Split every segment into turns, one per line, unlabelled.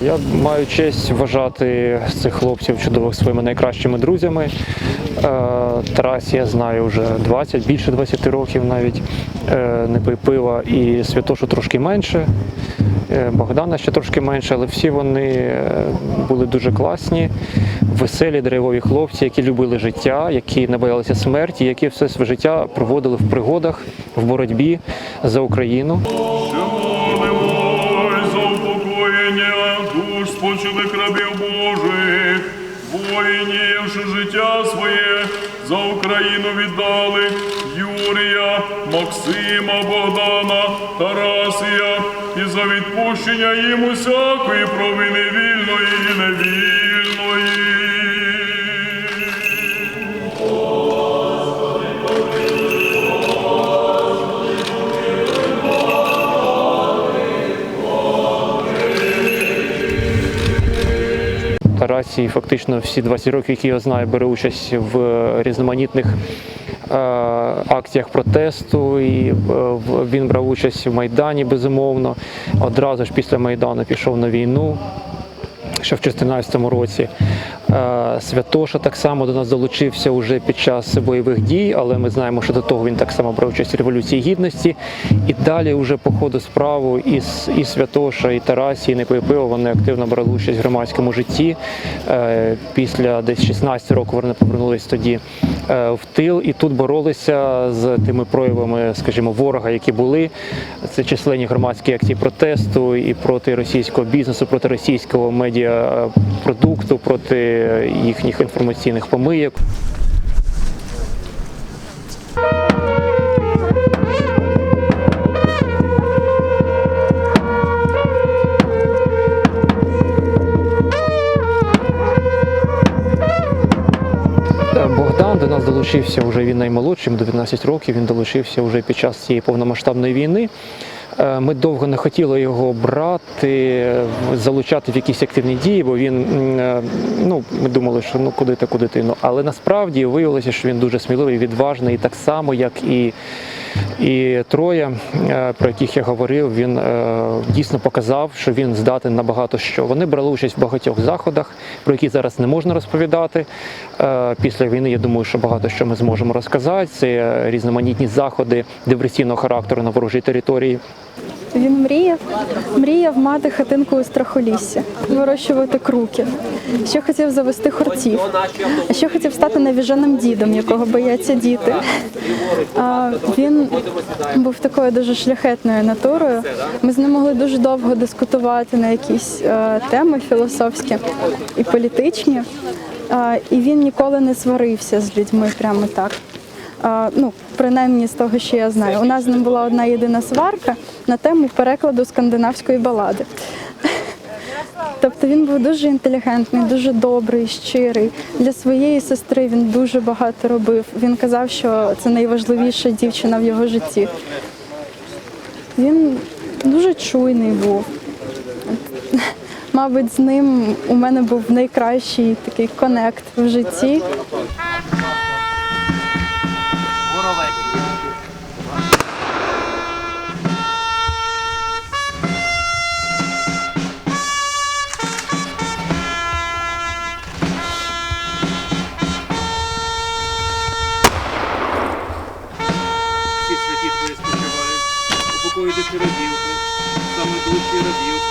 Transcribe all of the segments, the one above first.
Я маю честь вважати цих хлопців чудових своїми найкращими друзями. Е, Тарас я знаю вже 20, більше 20 років навіть. Е, Не пий пива і Святошу трошки менше. Е, Богдана ще трошки менше, але всі вони були дуже класні, веселі, драйвові хлопці, які любили життя, які не боялися смерті, які все своє життя проводили в пригодах, в боротьбі за Україну.
Воїнів, життя своє за Україну віддали Юрія, Максима, Богдана, Тарасія і за відпущення їм усякої провини вільної і невільної.
Тарасій фактично всі 20 років, які я знаю, бере участь в різноманітних е, акціях протесту. І е, він брав участь в Майдані, безумовно. Одразу ж після Майдану пішов на війну. Ще в 2014 році Е, Святоша так само до нас долучився уже під час бойових дій, але ми знаємо, що до того він так само брав участь в революції гідності. І далі, вже по ходу справу, і, і Святоша, і Тарасі, і Непоєпиво вони активно брали участь в громадському житті. Е, Після десь 16 років вони повернулись тоді е, в тил і тут боролися з тими проявами, скажімо, ворога, які були. Це численні громадські акції протесту і проти російського бізнесу, проти російського медіапродукту, проти їхніх інформаційних помийок. До нас долучився вже він наймолодшим, 19 років. Він долучився вже під час цієї повномасштабної війни. Е, Ми довго не хотіли його брати, залучати в якісь активні дії, бо він е, ну ми думали, що ну куди ти, куди ти. Ну але насправді виявилося, що він дуже сміливий, відважний, так само, як і, і троє, е, про яких я говорив, він е, дійсно показав, що він здатен на багато що. Вони брали участь в багатьох заходах, про які зараз не можна розповідати. Е, Після війни я думаю, що багато що ми зможемо розказати. Це різноманітні заходи диверсійного характеру на ворожій території.
Він мріяв, мріяв мати хатинку у страхоліссі, вирощувати круків. Ще хотів завести хорців, а ще хотів стати навіженим дідом, якого бояться діти. А, він був такою дуже шляхетною натурою. Ми з ним могли дуже довго дискутувати на якісь е, теми філософські і політичні. І він ніколи не сварився з людьми прямо так. Ну, принаймні з того, що я знаю. У нас з ним була одна єдина сварка на тему перекладу скандинавської балади. Тобто він був дуже інтелігентний, дуже добрий, щирий. Для своєї сестри він дуже багато робив. Він казав, що це найважливіша дівчина в його житті. Він дуже чуйний був. Мабуть, з ним у мене був найкращий такий конект в житті.
Упокої душі рабів саме душі рабів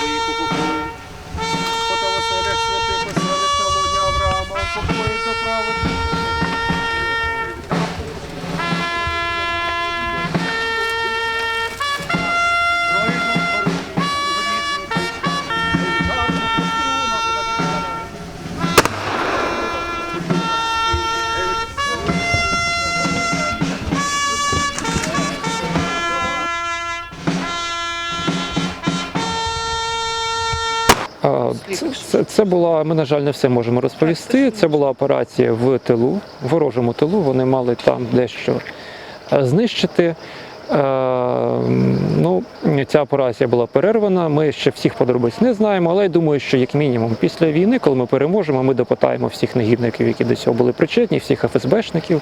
Це, це, це була, ми, на жаль, не все можемо розповісти. Це була операція в тилу, в ворожому тилу. Вони мали там дещо е, знищити. Е, ну, ця операція була перервана. Ми ще всіх подробиць не знаємо, але я думаю, що як мінімум після війни, коли ми переможемо, ми допитаємо всіх негідників, які до цього були причетні, всіх ФСБшників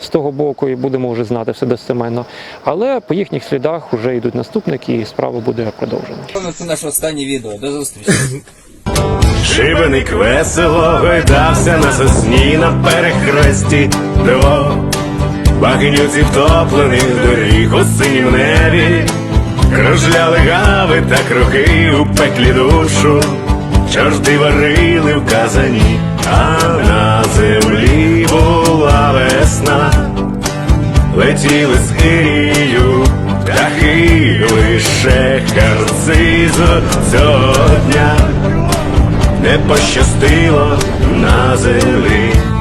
з того боку, і будемо вже знати все достеменно. Але по їхніх слідах вже йдуть наступники, і справа буде продовжена.
Це наше останнє відео. До зустрічі. Шибеник весело гойдався на сосні на перехресті дорог. Багнюці втоплених доріг у синім небі, кружляли гави та круги у пеклі душу, чорти варили в казані, а на землі була весна, летіли з Ірію, птахи лише харцизу цього дня не пощастило на землі.